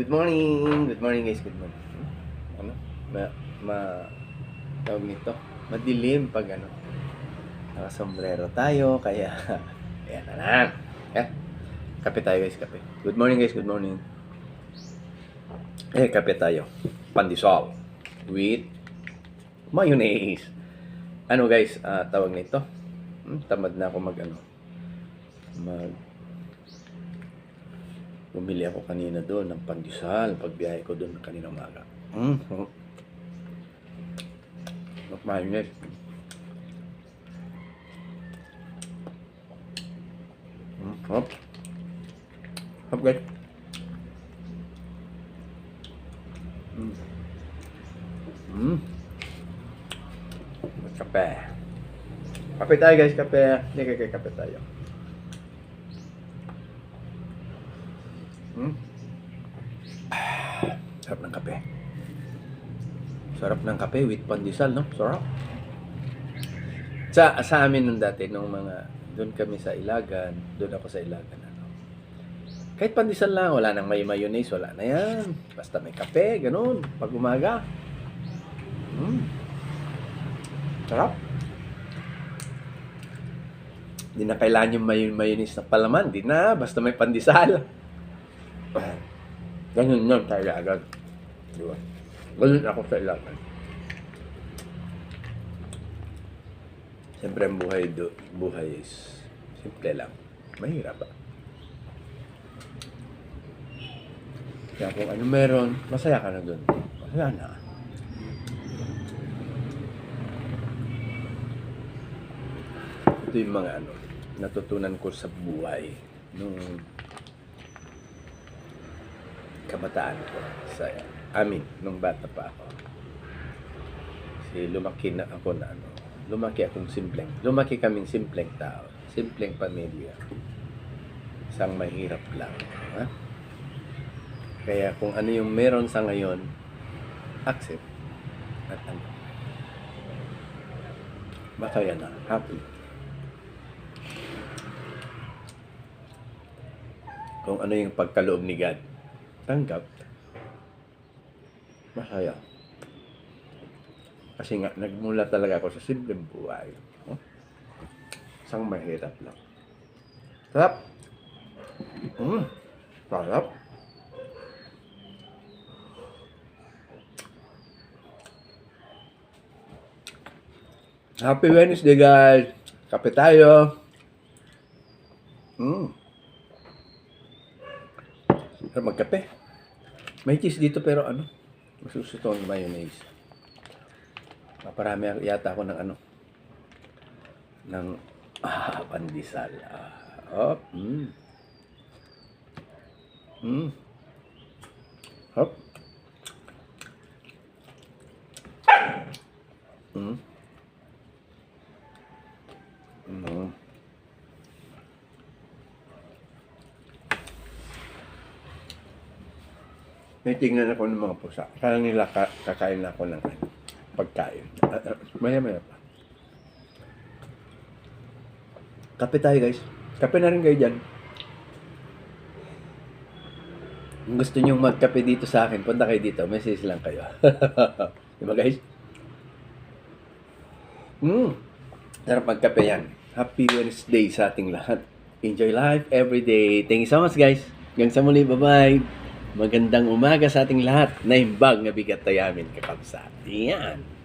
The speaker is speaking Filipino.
good morning. Good morning guys, good morning. Ano? Ma, ma, tawag nito. Madilim pag ano. Nakasombrero tayo, kaya, ayan na lang. Eh, kape tayo guys, kape. Good morning guys, good morning. Eh, kape tayo. Pandesal. With mayonnaise. Ano guys, ah, tawag nito? Hmm, tamad na ako mag ano. Mag Bumili ako kanina doon ng pandesal pagbiyahe ko doon kanina umaga. Mm. Mayonnaise. Mm. Hop. Hop guys. Mm. Mm. Kape. Kape tayo guys, kape. Hindi kape tayo. Hmm? Sarap ng kape. Sarap ng kape with pandesal, no? Sarap. Sa, sa amin nung dati, nung mga, doon kami sa Ilagan, doon ako sa Ilagan, ano. Kahit pandesal lang, wala nang may mayonnaise, wala na yan. Basta may kape, ganun, pag umaga. Hmm. Sarap. Hindi na kailangan yung may mayonnaise na palaman. Di na, basta may pandesal. Ganun yun sa ilagan. Di ba? Ganun ako sa ilagan. Siyempre ang buhay, do, buhay is simple lang. Mahirap ba? Kaya kung ano meron, masaya ka na dun. Masaya na. Ito yung mga ano, natutunan ko sa buhay nung kabataan ko sa amin nung bata pa ako. Kasi lumaki na ako na ano, lumaki akong simpleng, lumaki kaming simpleng tao, simpleng pamilya. Isang mahirap lang. Ha? Kaya kung ano yung meron sa ngayon, accept at ano. Masaya na, happy. Kung ano yung pagkaloob ni God, tanggap, masaya. Kasi nga, nagmula talaga ako sa simpleng buhay. Oh? Isang mahirap lang. Sarap! Mm, sarap! Happy Wednesday, guys! Kape tayo! Mm. Pero magkape. May cheese dito pero ano, masusuto ang mayonnaise. Paparami yata ako ng ano, ng ah, pandesal. Ah, oh, mm. Mm. Hop. Mm. May tingnan ako ng mga pusa. Kaya nila ka- kakain ako ng ano, pagkain. Ah, ah, Maya maya pa. Kape tayo guys. Kape na rin kayo dyan. Kung gusto nyo magkape dito sa akin, punta kayo dito. Message lang kayo. Di ba guys? Hmm. Sarap magkape yan. Happy Wednesday sa ating lahat. Enjoy life every day. Thank you so much guys. Hanggang sa muli. Bye-bye. Magandang umaga sa ating lahat. Naimbag nga bigat tayamin kakabsat. Yan.